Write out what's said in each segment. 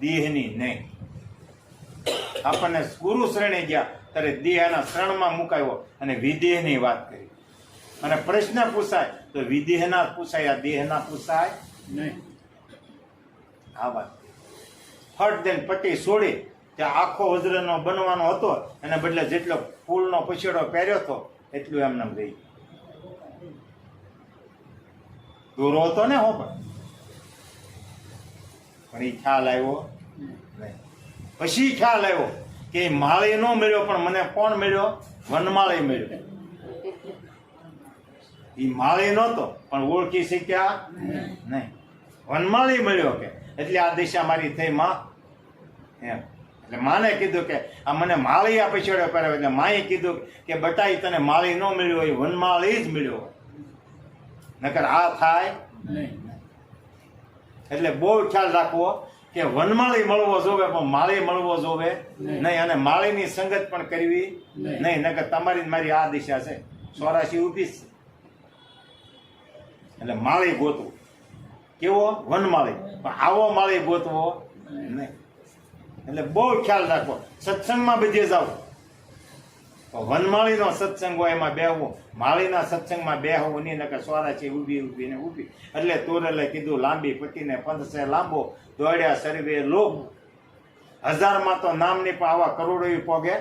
દેહની નહીં. આપણને ગુરુ શ્રેણી ગયા, ત્યારે દેહના શરણમાં મુકાયો અને વિદેહની વાત કરી. અને પ્રશ્ન પૂછાય, તો વિદેહના પૂછાય, આ દેહના પૂછાય નહીં. આ વાત ફટ દેન પટ્ટી છોડી, ત્યાં આખો વજ્રનો બનવાનો હતો, એને બદલે જેટલો ફૂલનો પછેડો પહેર્યો હતો, એટલું એમને એમ રહી દોરો હતો ને, હો પણ. પણ એ ખ્યાલ આવ્યો પછી ખ્યાલ આવ્યો કે એ માળી નો મળ્યો, પણ મને કોણ મળ્યો? વનમાળે મળ્યો. એ માળે નહોતો, પણ ઓળખી શક્યા નહીં. વનમાળી મળ્યો કે, એટલે આ દિશા મારી થઈ માં એમ. એટલે માને કીધું કે, આ મને માળી આપી છોડ્યો પહેરાવ્યો એટલે માએ કીધું કે બટાઈ તને માળી ન મળ્યો હોય, વનમાળી જ મળ્યો હોય. નકર આ થાય નહીં. એટલે બહુ ખ્યાલ રાખવો કે વનમાળી મળવો જોવે પણ માળી મળવો જોવે નહીં. અને માળીની સંગત પણ કરવી નહીં. નહીં. નકર તમારી મારી આ દિશા છે. સોરાશી ઊભી છે. એટલે માળી ગોતવું. કેવો? વનમાળી. પણ આવો માળી ગોતવો નહીં. એટલે બહુ ખ્યાલ રાખવો. સત્સંગમાં બધે જાવ વનમાળીનો સત્સંગ હોય એમાં બેહવું. માળીના સત્સંગમાં બેહવું નહીં નકર સોરા છે ઊભી ઊભી ને ઊભી. એટલે તોરેલે કીધું લાંબી પતિને પંથ છે લાંબો દોડ્યા સર્વે લોક. હજારમાં તો નામની પણ આવા કરોડો પોગે.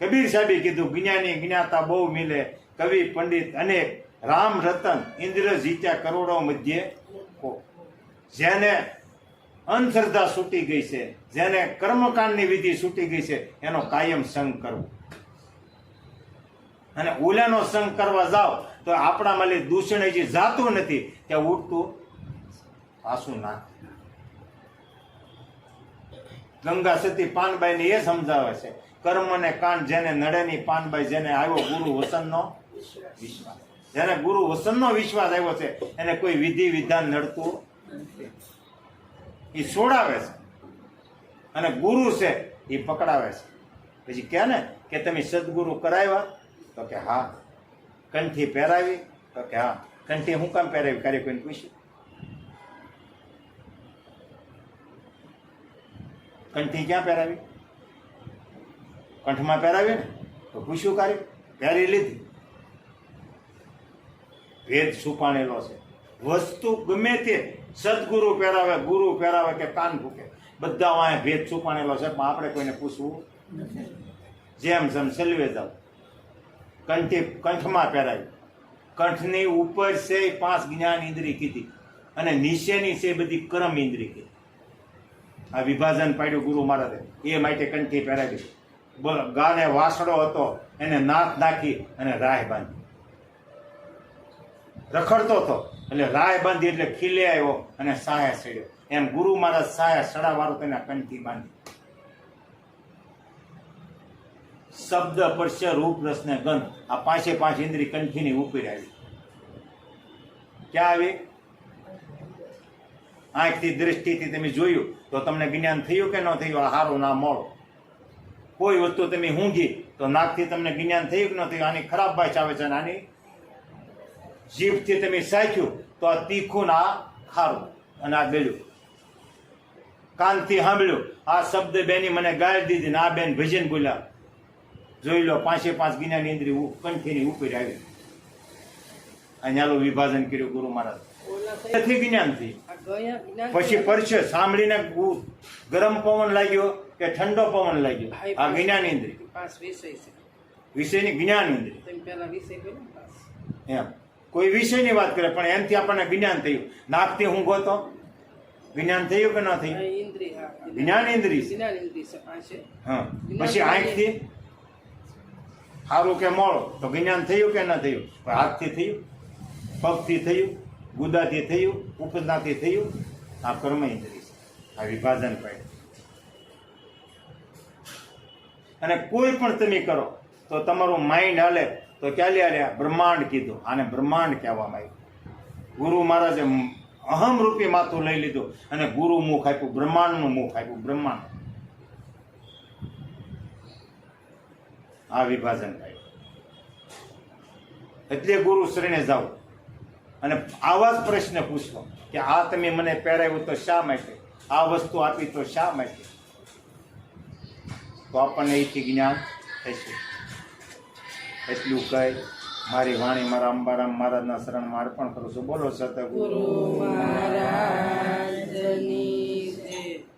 કબીર સાહેબે કીધું જ્ઞાની જ્ઞાતા બહુ મિલે. કવિ પંડિત અનેક રામ રતન ઇન્દ્ર જીત્યા કરોડો મધ્યે. જેને અંધશ્રદ્ધા છૂટી ગઈ છે. જેને કર્મકાંડની વિધિ છૂટી ગઈ છે, એનો કાયમ સંગ કરવો. અને ઓલાનો સંગ કરવા જાઓ, તો આપણા માલી દૂષણ જે જાતું નથી. ત્યાં ઉઠતું પાછું ના ગંગા સતી પાનબાઈને એ સમજાવે છે, કર્મ ને કાંડ જેને નડેની પાનબાઈ જેને આવ્યો ગુરુ વસનનો વિશ્વાસ. જેને ગુરુ વસનનો વિશ્વાસ આવ્યો છે, એને કોઈ વિધિ વિધાન નડતું એ છોડાવે છે. અને ગુરુ છે એ પકડાવે છે. પછી કહે ને કે તમે સદગુરુ કરાવ્યા? તો કે હા. કંઠી પહેરાવી? તો કે હા. કંઠી હું કામ પહેરાવી? કાર્ય કોઈને પૂછ્યું કંઠી ક્યાં પહેરાવી? કંઠમાં પહેરાવી ને? તો પૂછ્યું કાર્ય પહેરી લીધી. ભેદ છુપાણેલો છે. વસ્તુ ગમે તે સદગુરુ પહેરાવે, ગુરુ પહેરાવે કે કાન ભૂકે. બધા વાંય ભેદ છુપાણેલો છે, પણ આપણે કોઈને પૂછવું જેમ જેમ સલવે જાવ. કંઠી, કંઠમાં પહેરાવી કંઠની ઉપર છે પાંચ જ્ઞાન ઇન્દ્રિય કીધી. અને નીચેની છે બધી કરમ ઇન્દ્રિય કીધી. આ વિભાજન પાડ્યું ગુરુ મહારાજે. એ માટે કંઠી પહેરાવી. ગાને વાસડો હતો, એને નાથ નાખી અને રાહ બાંધી. રખડતો હતો. એટલે રાય બાંધી એટલે ખીલે આવ્યો અને સાયા સડ્યો એમ ગુરુ મહારાજ સાયા સડાવાળો તેના કંઠી બાંધી. શબ્દ પરસ્ય રૂપ, રસ ને ગંધ આ પાંચે પાંચ ઇન્દ્રી કંઠીની ઉપર આવી. ક્યાં આવી? આંખથી દ્રષ્ટિથી તમે જોયું તો તમને જ્ઞાન થયું કે ન થયું? આ હારો ના મોડો. કોઈ વસ્તુ તમે ઊંઘી તો નાકથી તમને જ્ઞાન થયું કે ન થયું? આની ખરાબ ભાષા આવે છે અને આની જીભથી તમે સાચ્યું તો આ તીખું ના ખારું. અને આ ગળ્યું કાનથી સાંભળ્યું આ શબ્દ બેની મને ગાળ દીધી ને આ બેન ભજન બોલ્યા જોઈ લો પાંચે પાંચ ઇન્દ્રિય ઉ- કંઠીની ઉપર આવી. અહીંયાનું વિભાજન કર્યું ગુરુ મહારાજ. નથી જ્ઞાનથી પછી પરસે સાંભળીને ગરમ પવન લાગ્યો કે ઠંડો પવન લાગ્યો? આ જ્ઞાન ઇન્દ્રિય વિષયની જ્ઞાન ઇન્દ્રિય પાંચ એમ. કોઈ વિષયની વાત કરે પણ એમથી આપણને જ્ઞાન થયું. નાકથી હું ગોતો. જ્ઞાન થયું કે ન થયું? જ્ઞાન ઇન્દ્રિય હા. પછી આંખથી? સારું કે મોડો? તો જ્ઞાન થયું કે ન થયું? પણ હાથથી થયું? પગથી થયું? ગુદાથી થયું? ઉપજનાથી થયું? આ કર્મ ઇન્દ્રિય આ વિભાજન પડે અને કોઈ પણ તમે કરો તો તમારું માઇન્ડ હાલે. તો ચાલ્યા રહ્યા બ્રહ્માંડ કીધું. આને બ્રહ્માંડ કહેવામાં આવ્યું. ગુરુ મહારાજે અહમ રૂપી માથું લઈ લીધું અને ગુરુ મુખ આપ્યું, બ્રહ્માંડનું મુખ આપ્યું, બ્રહ્માંડ. આ વિભાજન થાય. એટલે ગુરુ શ્રીને જાઓ અને આવા જ પ્રશ્ન પૂછો કે આ તમે મને પહેરાવ્યું તો શા માટે? આ વસ્તુ આપી તો શા માટે? તો આપણને એથી જ્ઞાન થશે. એટલું કહી મારી વાણી, મારા અંબારામ મહારાજના શરણમાં અર્પણ કરું છું. બોલો સતગુરુ. ગુરુ મહારાજની